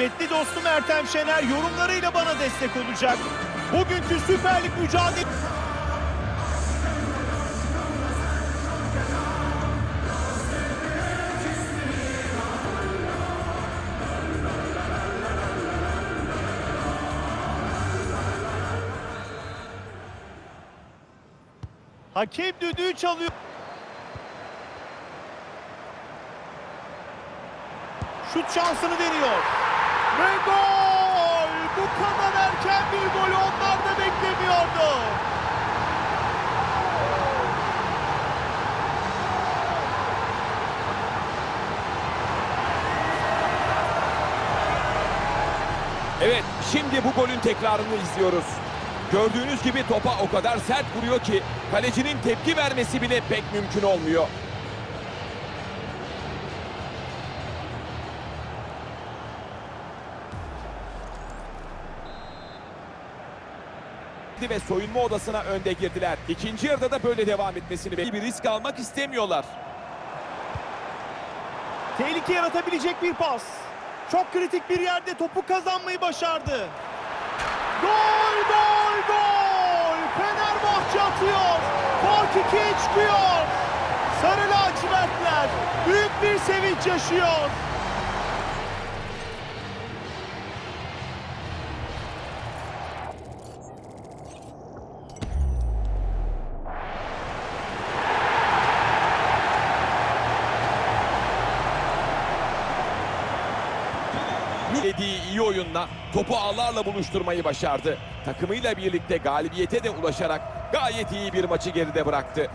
Kıymetli dostum Ertem Şener yorumlarıyla bana destek olacak. Bugünkü Süper Lig mücadele... Hakem düdüğü çalıyor. Şut şansını deniyor. Ve gol! Bu kadar erken bir gol onlar da beklemiyordu. Evet, şimdi bu golün tekrarını izliyoruz. Gördüğünüz gibi topa o kadar sert vuruyor ki kalecinin tepki vermesi bile pek mümkün olmuyor. Ve soyunma odasına önde girdiler. İkinci yarıda da böyle devam etmesini ve bir risk almak istemiyorlar. Tehlike yaratabilecek bir pas. Çok kritik bir yerde topu kazanmayı başardı. Gol, gol, gol! Fenerbahçe atıyor. Fark ikiye çıkıyor. Sarı lacivertler büyük bir sevinç yaşıyor. Dediği iyi oyunla topu ağlarla buluşturmayı başardı. Takımıyla birlikte galibiyete de ulaşarak gayet iyi bir maçı geride bıraktı.